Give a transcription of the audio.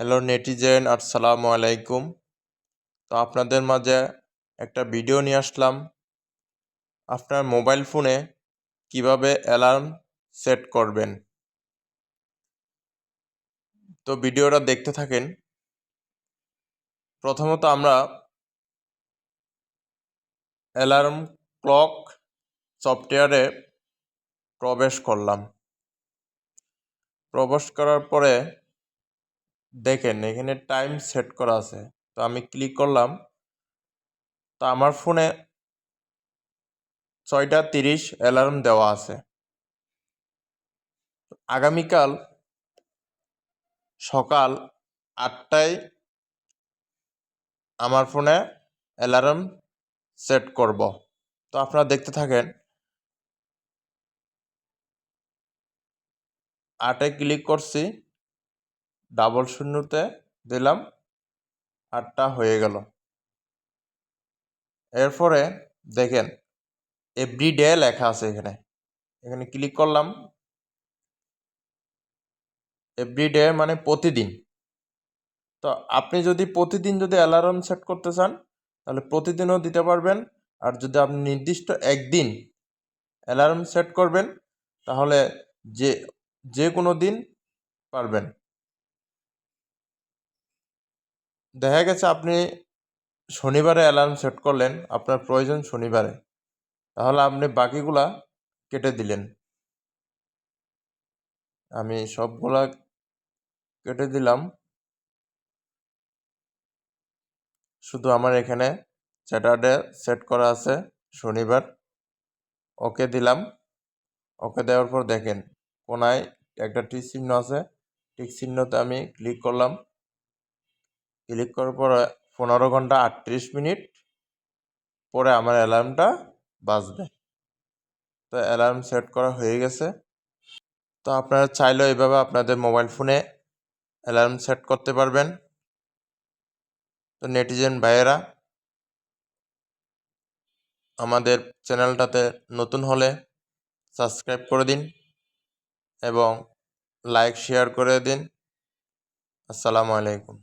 Hello netizen আসসালামু আলাইকুম তো আপনাদের মাঝে একটা ভিডিও নিয়ে আসলাম। আপনার মোবাইল ফোনে কীভাবে অ্যালার্ম সেট করবেন? তো ভিডিওটা দেখতে থাকেন। প্রথমত আমরা অ্যালার্ম ক্লক সফটওয়্যারে প্রবেশ করলাম। প্রবেশ করার পরে দেখেন, এখানে টাইম সেট করা আছে। তো আমি ক্লিক করলাম। তো আমার ফোনে ছয়টা তিরিশ অ্যালার্ম দেওয়া আছে। আগামীকাল সকাল আটটায় আমার ফোনে অ্যালার্ম সেট করব। তো আপনারা দেখতে থাকেন, আটে ক্লিক করছি। ডাবল শূন্যতে দিলাম, আটটা হয়ে গেল। এরপরে দেখেন, এভরিডে লেখা আছে এখানে। এখানে ক্লিক করলাম। এভরিডে মানে প্রতিদিন। তো আপনি যদি প্রতিদিন যদি অ্যালার্ম সেট করতে চান, তাহলে প্রতিদিনও দিতে পারবেন। আর যদি আপনি নির্দিষ্ট একদিন অ্যালার্ম সেট করবেন, তাহলে যে যে কোনো দিন পারবেন। দেখা গেছে আপনি শনিবারে অ্যালার্ম সেট করলেন, আপনার প্রয়োজন শনিবারে। তাহলে আপনি বাকিগুলা কেটে দিলেন। আমি সবগুলা কেটে দিলাম। শুধু আমার এখানে স্যাটারডে সেট করা আছে, শনিবার। ওকে দিলাম। ওকে দেওয়ার পর দেখেন, কোনায় একটা টিক চিহ্ন আছে। টিক চিহ্নতে আমি ক্লিক করলাম। ক্লিক করার পর, পনেরো ঘণ্টা আটত্রিশ মিনিট পরে আমার অ্যালার্মটা বাজবে। তো অ্যালার্ম সেট করা হয়ে গেছে। তো আপনারা চাইলেও এইভাবে আপনাদের মোবাইল ফোনে অ্যালার্ম সেট করতে পারবেন। তো নেটিজেন ভাইয়েরা, আমাদের চ্যানেলটাতে নতুন হলে সাবস্ক্রাইব করে দিন এবং লাইক শেয়ার করে দিন। আসসালামু আলাইকুম।